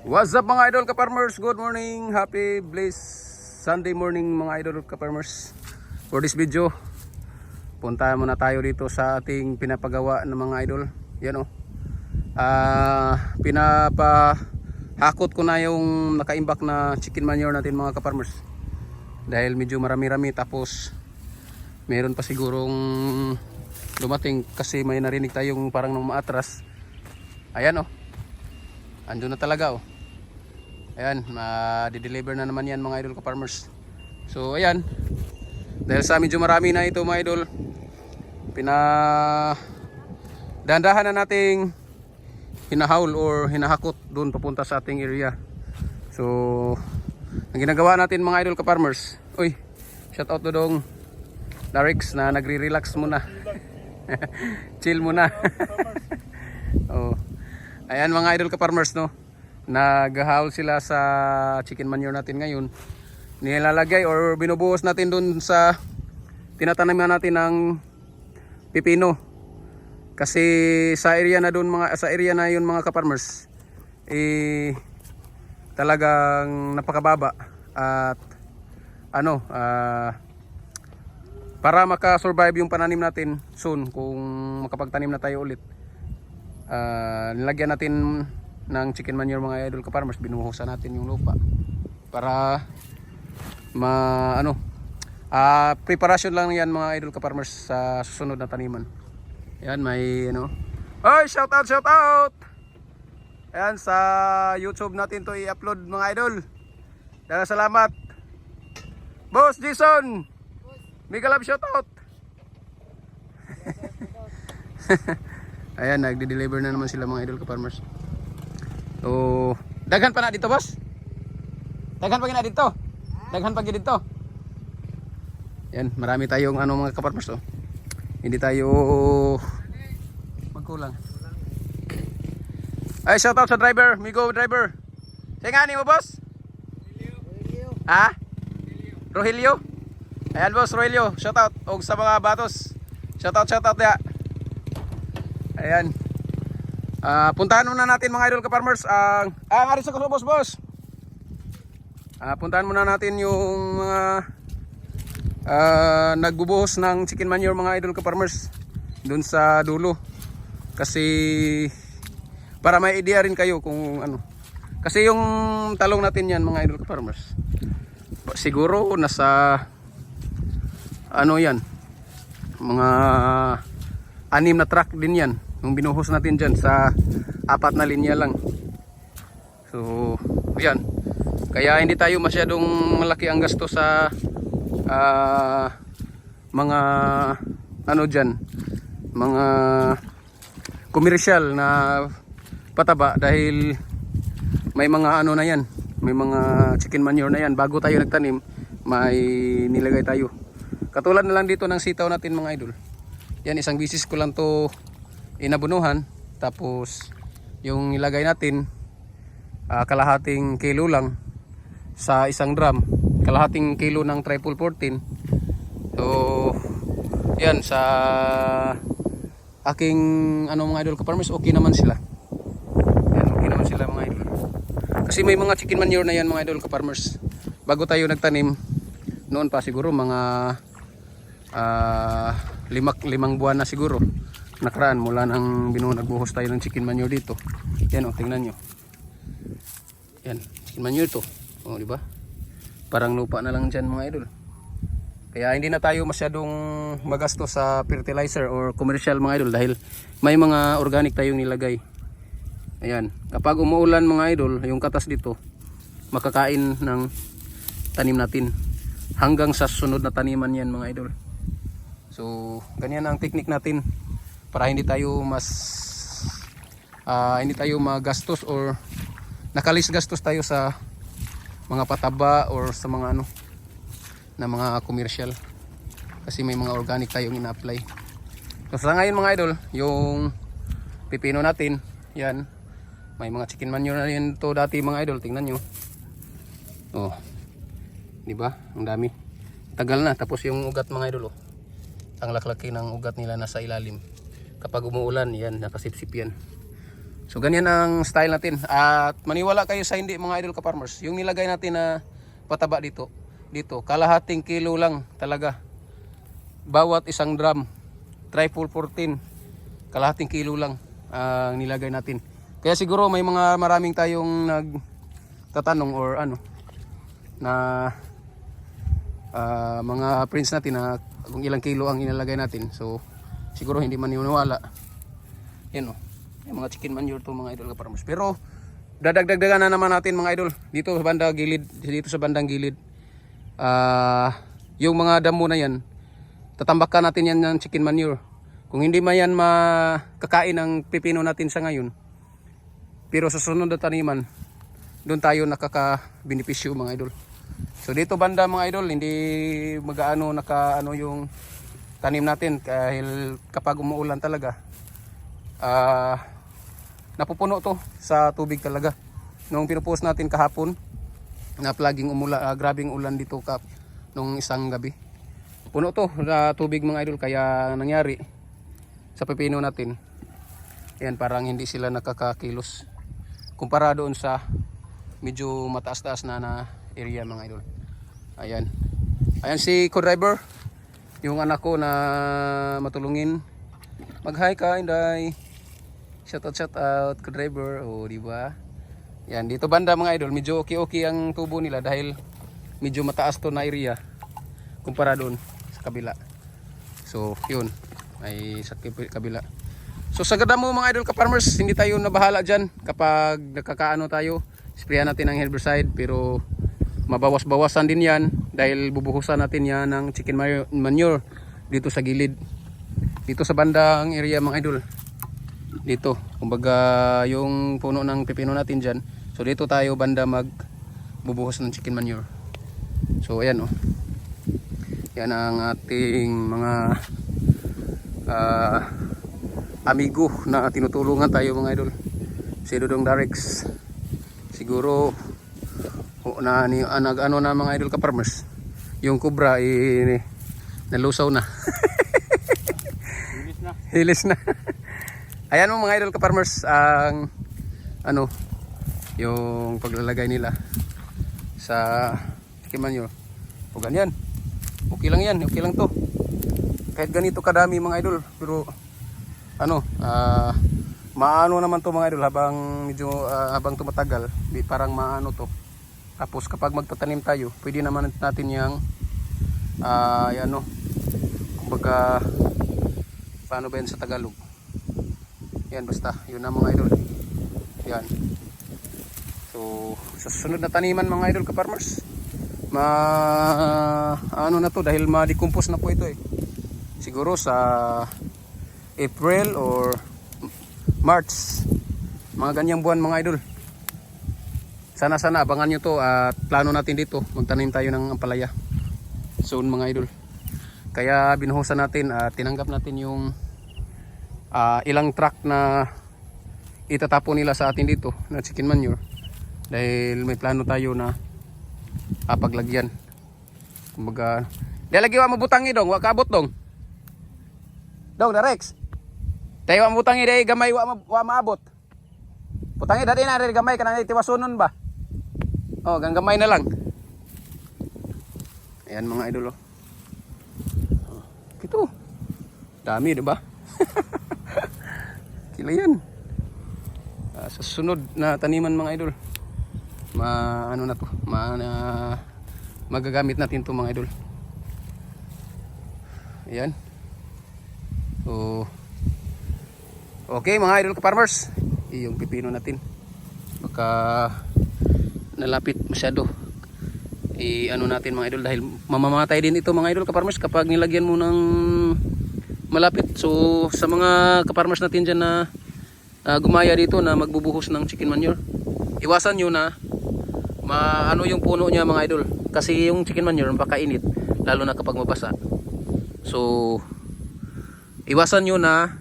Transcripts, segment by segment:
What's up mga idol ka-farmers? Good morning! Happy blessed Sunday morning mga idol ka-farmers. For this video, punta muna tayo dito sa ating pinapagawa ng mga idol. Yan o. Ah, pinapahakot ko na yung nakaimbak na chicken manure natin mga ka-farmers. Dahil medyo marami-rami tapos meron pa sigurong dumating kasi may narinig tayong parang nung maatras. Ayan o. Andun na talaga oh. Ayan, ma-deliver na naman yan mga idol ko farmers. So ayan. Dahil sa medyo marami na ito mga idol. Pina dahan-dahan na nating hinahaul or hinahakot doon papunta sa ating area. So ang ginagawa natin mga idol ka farmers. Uy, shout out to dong Darix na nagre-relax muna. Chill muna. oh. Ayan mga idol ka-farmers no. Naghahaul sila sa chicken manure natin ngayon. Nilalagay or binubuhos natin dun sa tinataniman natin ng pipino. Kasi sa area na dun mga sa area na yun mga ka-farmers eh talagang napakababa at ano ah para makasurvive yung pananim natin soon kung makapagtanim na tayo ulit Ah, nilagyan natin ng chicken manure mga idol ka farmers binuhusan natin yung lupa para ma ano ah preparation lang yan mga idol ka farmers sa susunod na taniman yan may ano Oy, shout out, shout out! Ayan, sa YouTube natin to i-upload mga idol. Dahil salamat. Boss Jason! Mega love shout out! Ayan, nagde-deliver na naman sila mga idol ka-farmers. So, daghan pa na dito, boss? Daghan pa na dito? Daghan pa dito? Yan, marami tayong ano mga ka-farmers, oh. Hindi tayo magkulang. Ay, shout out sa driver, Migo driver. Nga mo, boss? Ha? Rogelio? Ayan, boss, Rogelio. Shout out. Og sa mga batos. Shout out, shout out ya. Ayan. Ah, puntahan muna natin mga idol ka-farmers ang ah, nga rin sa boss boss. Ah, puntahan muna natin yung mga ah, nagbubuhos ng chicken manure mga idol ka-farmers doon sa dulo. Kasi para may idea rin kayo kung ano. Kasi yung talong natin yan mga idol ka-farmers. Siguro nasa ano yan mga anim na truck din yan yung binuhos natin dyan sa apat na linya lang. So yan kaya hindi tayo masyadong malaki ang gasto sa ah, mga ano dyan? Mga komersyal na pataba dahil may mga ano na yan. May mga chicken manure na yan. Bago tayo nagtanim may nilagay tayo. Katulad na lang dito ng sitaw natin mga idol. Yan isang bisis ko lang to inabunuhan tapos yung ilagay natin ah, kalahating kilo lang sa isang drum. Kalahating kilo ng triple 14 so yan sa aking ano mga idol ka-farmers okay naman sila. Yan okay naman sila mga idol. Kasi may mga chicken manure na yan mga idol ka-farmers bago tayo nagtanim noon pa siguro mga ah, limak, limang buwan na siguro nakaraan mula nang binuo nagbuhos tayo ng chicken manure dito. Yan o tingnan nyo. Yan chicken manure to. O di ba? Parang lupa na lang dyan mga idol. Kaya hindi na tayo masyadong magasto sa fertilizer or commercial mga idol dahil may mga organic tayong nilagay. Ayan kapag umuulan mga idol yung katas dito makakain ng tanim natin. Hanggang sa sunod na taniman yan mga idol. So ganyan ang technique natin para hindi tayo mas ah, hindi tayo magastos or nakalis gastos tayo sa mga pataba or sa mga ano na mga commercial. Kasi may mga organic tayong ina-apply. So sa ngayon mga idol yung pipino natin yan. May mga chicken manure na rin to dati mga idol. Tingnan nyo. Oh. Di ba ang dami. Tagal na. Tapos yung ugat mga idol oh. Ang laklaki ng ugat nila nasa ilalim kapag umuulan yan nakasipsip yan So ganyan ang style natin. At maniwala kayo sa hindi mga idol ka farmers. Yung nilagay natin na pataba dito, dito, kalahating kilo lang talaga. Bawat isang drum, triple 14, kalahating kilo lang ang nilagay natin. Kaya siguro may mga maraming tayong nagtatanong or ano na ah, mga prints natin na kung ilang kilo ang inilagay natin. So siguro hindi man maniwala. Yan o. Yung mga chicken manure to mga idol ka farmers. Pero dadagdagdagan na naman natin mga idol dito sa bandang gilid, dito sa bandang gilid. Ah, yung mga damo na yan, tatambakan natin yan ng chicken manure. Kung hindi man yan makakain ng pipino natin sa ngayon, pero sa sunod na taniman, doon tayo nakaka-benepisyo mga idol. So dito banda mga idol, hindi magaano naka ano yung tanim natin dahil kapag umuulan talaga, ah napupuno to sa tubig talaga. Nung pinupost natin kahapon, na plaging umula, ah, grabing ulan dito kap nung isang gabi. Puno to na tubig mga idol kaya nangyari sa pepino natin. Yan parang hindi sila nakakakilos kumpara doon sa medyo mataas-taas na na area mga idol. Ayan. Ayan si co-driver. Yung anak ko na matulungin. Mag-hi ka, Inday. Shout out, shout out, co-driver. O, di ba? Yan, dito banda mga idol. Medyo okay-okay ang tubo nila dahil medyo mataas to na area kumpara doon sa kabila. So, yun. May sa kabila. So sa ganda mo mga idol ka-farmers, hindi tayo nabahala dyan kapag nakakaano tayo. Sprayan natin ng herbicide pero mabawas-bawasan din yan dahil bubuhusan natin yan ng chicken manure- dito sa gilid. Dito sa bandang area mga idol. Dito, kumbaga yung puno ng pipino natin dyan. So dito tayo banda mag bubuhos ng chicken manure. So ayan oh. Yan ang ating mga ah amigo na tinutulungan tayo mga idol si Dudong Darex siguro o, na ni ah, nag ano na mga idol ka farmers? Yung kubra eh, nalusaw na. Bilis na. hilis na. Ayan mo mga idol ka farmers ang ano yung paglalagay nila sa chicken manure o ganyan. Okay lang yan okay lang to. Kahit ganito kadami mga idol pero ano ah maano naman to mga idol habang medyo ah, habang tumatagal parang maano to tapos kapag magtatanim tayo pwede naman natin yang ah ano kumbaga paano ba yan sa Tagalog? Yan basta yun na mga idol. Yan. So sa susunod na taniman mga idol ka farmers ma ano na to dahil ma-decompose na po ito eh. Siguro sa April or March. Mga ganyang buwan mga idol sana sana abangan nyo to at plano natin dito. Magtanim tayo ng ampalaya. Soon mga idol. Kaya binuhusan natin at tinanggap natin yung ah, ilang truck na itatapon nila sa atin dito na chicken manure. Dahil may plano tayo na ah, paglagyan. Kumbaga lalagyan mo butangi dong. Wa kaabot dong. Dong na Rex. Tayo ang butangi day gamay wa, ma- wa maabot. Butangi dati na rin gamay kanang tiwasunon ba oh gang gamay na lang. Ayan mga idol oh. Oh, dami di ba? Kila yan. Ah, sa sunod na taniman mga idol ma ano na to ma na, magagamit natin to mga idol. Ayan. So okay mga idol farmers yung pipino natin. Baka nalapit masyado. I ano natin mga idol dahil mamamatay din ito mga idol ka farmers kapag nilagyan mo ng malapit. So sa mga ka farmers natin dyan na ah, gumaya dito na magbubuhos ng chicken manure iwasan nyo na maano yung puno niya mga idol. Kasi yung chicken manure napakainit lalo na kapag mabasa. So iwasan nyo na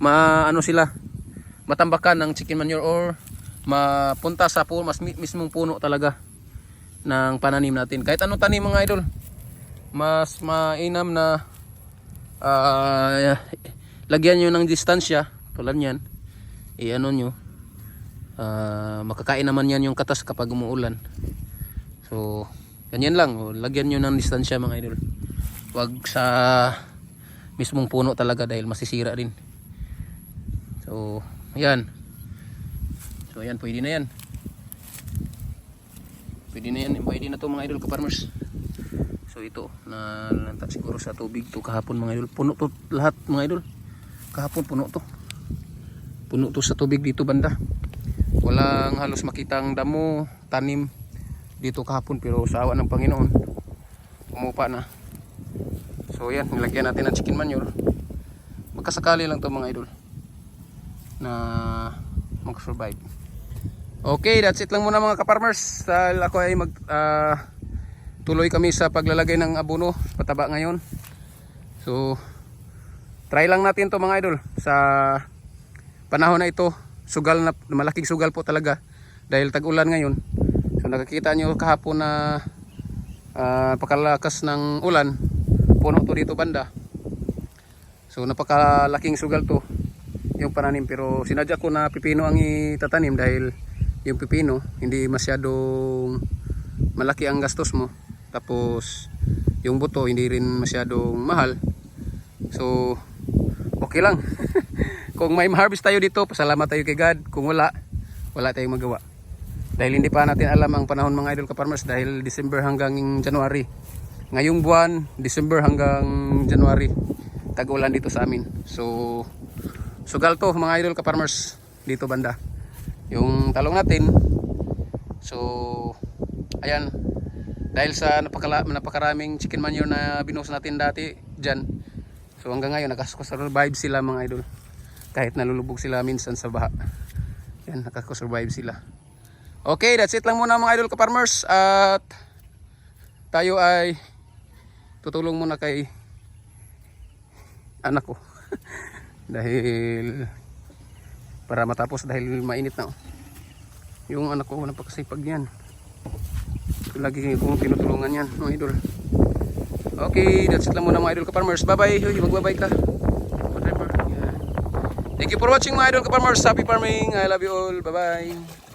maano sila matambakan ng chicken manure or mapunta sa puno mas mi- mismong puno talaga ng pananim natin kahit anong tanim mga idol mas mainam na ah, lagyan nyo ng distansya tulad yan i-ano nyo Ah, makakain naman yan yung katas kapag umuulan. So, ganyan lang. oh. Lagyan nyo ng distansya mga idol. Huwag sa mismong puno talaga dahil masisira rin. So, ayan. So, ayan. Pwede na yan. Pwede na yan. Pwede na to mga idol ka-farmers. So, ito. Na lanta siguro sa tubig to kahapon mga idol. Puno to lahat mga idol. Kahapon puno to. Puno to sa tubig dito banda. Walang halos makitang damo, tanim dito kahapon pero sa awa ng Panginoon umupa na. So yan, nilagyan natin ng chicken manure. Magkasakali lang to mga idol na mag-survive. Okay, that's it lang muna mga kaparmers. Dahil ako ay mag ah, tuloy kami sa paglalagay ng abono pataba ngayon. So try lang natin to mga idol sa panahon na ito. Sugal na malaking sugal po talaga dahil tag-ulan ngayon. So nakikita nyo kahapon na ah, napakalakas ng ulan. Puno to dito banda. So napakalaking sugal to yung pananim pero sinadya ko na pipino ang itatanim dahil yung pipino hindi masyadong malaki ang gastos mo. Tapos yung buto hindi rin masyadong mahal. So okay lang. Kung may harvest tayo dito pasalamat tayo kay God. Kung wala wala tayong magawa. Dahil hindi pa natin alam ang panahon mga idol ka-farmers dahil December hanggang January. Ngayong buwan December hanggang January tag-ulan dito sa amin. So sugal to mga idol ka-farmers dito banda yung talong natin. So ayan. Dahil sa napakala, napakaraming chicken manure na binuhos natin dati dyan. So hanggang ngayon nakasurvive sila mga idol. Kahit nalulubog sila minsan sa baha. Yan nakasurvive sila. Okay that's it lang muna mga idol ka-farmers. At tayo ay tutulong muna kay anak ko. Dahil para matapos dahil mainit na oh. yung anak ko napakasipag yan. Lagi kong tinutulungan yan mga idol. Okay that's it lang muna mga idol ka-farmers. Bye bye Huy, magbabay ka thank you for watching mga idol ka-farmers. Happy farming. I love you all. Bye bye